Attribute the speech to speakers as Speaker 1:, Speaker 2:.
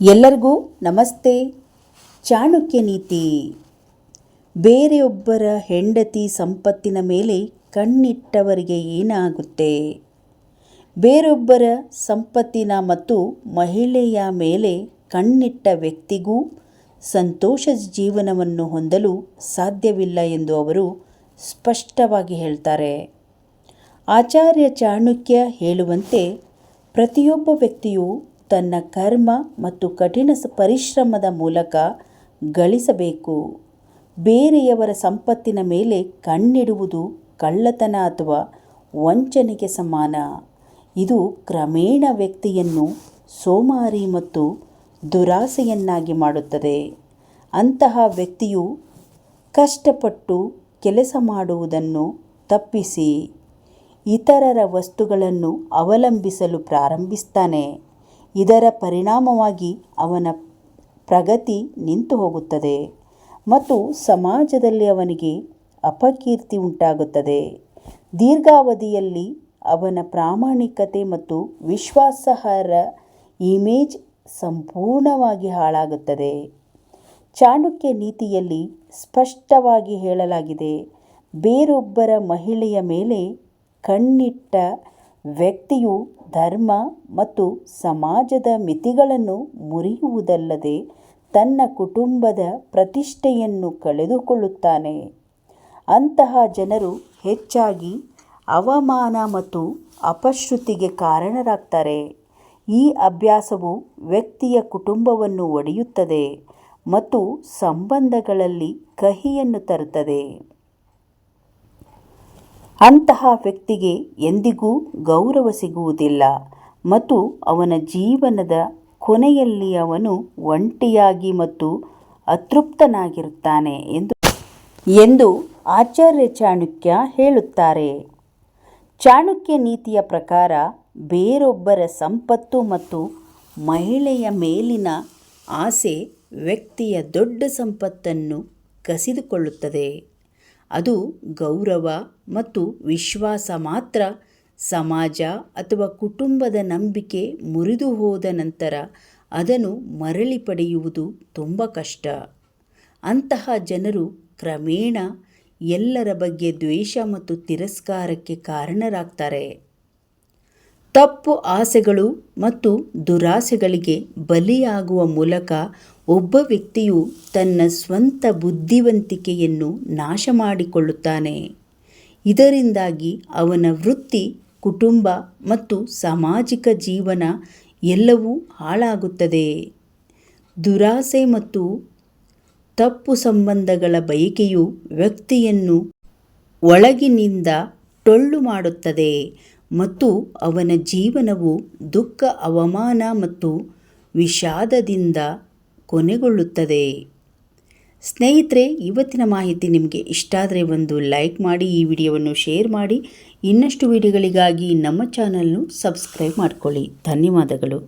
Speaker 1: ಎಲ್ಲರಿಗೂ ನಮಸ್ತೆ. ಚಾಣಕ್ಯ ನೀತಿ. ಬೇರೆಯೊಬ್ಬರ ಹೆಂಡತಿ ಸಂಪತ್ತಿನ ಮೇಲೆ ಕಣ್ಣಿಟ್ಟವರಿಗೆ ಏನಾಗುತ್ತೆ? ಬೇರೊಬ್ಬರ ಸಂಪತ್ತಿನ ಮತ್ತು ಮಹಿಳೆಯ ಮೇಲೆ ಕಣ್ಣಿಟ್ಟ ವ್ಯಕ್ತಿಗೂ ಸಂತೋಷ ಜೀವನವನ್ನು ಹೊಂದಲು ಸಾಧ್ಯವಿಲ್ಲ ಎಂದು ಅವರು ಸ್ಪಷ್ಟವಾಗಿ ಹೇಳ್ತಾರೆ. ಆಚಾರ್ಯ ಚಾಣಕ್ಯ ಹೇಳುವಂತೆ ಪ್ರತಿಯೊಬ್ಬ ವ್ಯಕ್ತಿಯು ತನ್ನ ಕರ್ಮ ಮತ್ತು ಕಠಿಣ ಪರಿಶ್ರಮದ ಮೂಲಕ ಗಳಿಸಬೇಕು. ಬೇರೆಯವರ ಸಂಪತ್ತಿನ ಮೇಲೆ ಕಣ್ಣಿಡುವುದು ಕಳ್ಳತನ ಅಥವಾ ವಂಚನೆಗೆ ಸಮಾನ. ಇದು ಕ್ರಮೇಣ ವ್ಯಕ್ತಿಯನ್ನು ಸೋಮಾರಿ ಮತ್ತು ದುರಾಸೆಯನ್ನಾಗಿ ಮಾಡುತ್ತದೆ. ಅಂತಹ ವ್ಯಕ್ತಿಯು ಕಷ್ಟಪಟ್ಟು ಕೆಲಸ ಮಾಡುವುದನ್ನು ತಪ್ಪಿಸಿ, ಇತರರ ವಸ್ತುಗಳನ್ನು ಅವಲಂಬಿಸಲು ಪ್ರಾರಂಭಿಸ್ತಾನೆ. ಇದರ ಪರಿಣಾಮವಾಗಿ ಅವನ ಪ್ರಗತಿ ನಿಂತು ಹೋಗುತ್ತದೆ ಮತ್ತು ಸಮಾಜದಲ್ಲಿ ಅವನಿಗೆ ಅಪಕೀರ್ತಿ ಉಂಟಾಗುತ್ತದೆ. ದೀರ್ಘಾವಧಿಯಲ್ಲಿ ಅವನ ಪ್ರಾಮಾಣಿಕತೆ ಮತ್ತು ವಿಶ್ವಾಸಾರ್ಹ ಇಮೇಜ್ ಸಂಪೂರ್ಣವಾಗಿ ಹಾಳಾಗುತ್ತದೆ. ಚಾಣಕ್ಯ ನೀತಿಯಲ್ಲಿ ಸ್ಪಷ್ಟವಾಗಿ ಹೇಳಲಾಗಿದೆ, ಬೇರೊಬ್ಬರ ಮಹಿಳೆಯ ಮೇಲೆ ಕಣ್ಣಿಟ್ಟ ವ್ಯಕ್ತಿಯು ಧರ್ಮ ಮತ್ತು ಸಮಾಜದ ಮಿತಿಗಳನ್ನು ಮುರಿಯುವುದಲ್ಲದೆ ತನ್ನ ಕುಟುಂಬದ ಪ್ರತಿಷ್ಠೆಯನ್ನು ಕಳೆದುಕೊಳ್ಳುತ್ತಾನೆ. ಅಂತಹ ಜನರು ಹೆಚ್ಚಾಗಿ ಅವಮಾನ ಮತ್ತು ಅಪಶ್ರುತಿಗೆ ಕಾರಣರಾಗ್ತಾರೆ. ಈ ಅಭ್ಯಾಸವು ವ್ಯಕ್ತಿಯ ಕುಟುಂಬವನ್ನು ಒಡೆಯುತ್ತದೆ ಮತ್ತು ಸಂಬಂಧಗಳಲ್ಲಿ ಕಹಿಯನ್ನು ತರುತ್ತದೆ. ಅಂತಹ ವ್ಯಕ್ತಿಗೆ ಎಂದಿಗೂ ಗೌರವ ಸಿಗುವುದಿಲ್ಲ ಮತ್ತು ಅವನ ಜೀವನದ ಕೊನೆಯಲ್ಲಿ ಅವನು ಒಂಟಿಯಾಗಿ ಮತ್ತು ಅತೃಪ್ತನಾಗಿರುತ್ತಾನೆ ಎಂದು ಎಂದು ಆಚಾರ್ಯ ಚಾಣಕ್ಯ ಹೇಳುತ್ತಾರೆ. ಚಾಣಕ್ಯ ನೀತಿಯ ಪ್ರಕಾರ ಬೇರೊಬ್ಬರ ಸಂಪತ್ತು ಮತ್ತು ಮಹಿಳೆಯ ಮೇಲಿನ ಆಸೆ ವ್ಯಕ್ತಿಯ ದೊಡ್ಡ ಸಂಪತ್ತನ್ನು ಕಸಿದುಕೊಳ್ಳುತ್ತದೆ. ಅದು ಗೌರವ ಮತ್ತು ವಿಶ್ವಾಸ ಮಾತ್ರ. ಸಮಾಜ ಅಥವಾ ಕುಟುಂಬದ ನಂಬಿಕೆ ಮುರಿದು ಹೋದ ನಂತರ ಅದನ್ನು ಮರಳಿ ಪಡೆಯುವುದು ತುಂಬ ಕಷ್ಟ. ಅಂತಹ ಜನರು ಕ್ರಮೇಣ ಎಲ್ಲರ ಬಗ್ಗೆ ದ್ವೇಷ ಮತ್ತು ತಿರಸ್ಕಾರಕ್ಕೆ ಕಾರಣರಾಗ್ತಾರೆ. ತಪ್ಪು ಆಸೆಗಳು ಮತ್ತು ದುರಾಸೆಗಳಿಗೆ ಬಲಿಯಾಗುವ ಮೂಲಕ ಒಬ್ಬ ವ್ಯಕ್ತಿಯು ತನ್ನ ಸ್ವಂತ ಬುದ್ಧಿವಂತಿಕೆಯನ್ನು ನಾಶ ಮಾಡಿಕೊಳ್ಳುತ್ತಾನೆ ಇದರಿಂದಾಗಿ ಅವನ ವೃತ್ತಿ, ಕುಟುಂಬ ಮತ್ತು ಸಾಮಾಜಿಕ ಜೀವನ ಎಲ್ಲವೂ ಹಾಳಾಗುತ್ತದೆ. ದುರಾಸೆ ಮತ್ತು ತಪ್ಪು ಸಂಬಂಧಗಳ ಬಯಕೆಯು ವ್ಯಕ್ತಿಯನ್ನು ಒಳಗಿನಿಂದ ಟೊಳ್ಳು ಮಾಡುತ್ತದೆ. ಮತ್ತು ಅವನ ಜೀವನವು ದುಃಖ, ಅವಮಾನ ಮತ್ತು ವಿಷಾದದಿಂದ ಕೊನೆಗೊಳ್ಳುತ್ತದೆ. ಸ್ನೇಹಿತರೆ, ಇವತ್ತಿನ ಮಾಹಿತಿ ನಿಮಗೆ ಇಷ್ಟ ಆದರೆ ಒಂದು ಲೈಕ್ ಮಾಡಿ, ಈ ವಿಡಿಯೋವನ್ನು ಶೇರ್ ಮಾಡಿ. ಇನ್ನಷ್ಟು ವಿಡಿಯೋಗಳಿಗಾಗಿ ನಮ್ಮ ಚಾನಲ್ನು ಸಬ್ಸ್ಕ್ರೈಬ್ ಮಾಡಿಕೊಳ್ಳಿ. ಧನ್ಯವಾದಗಳು.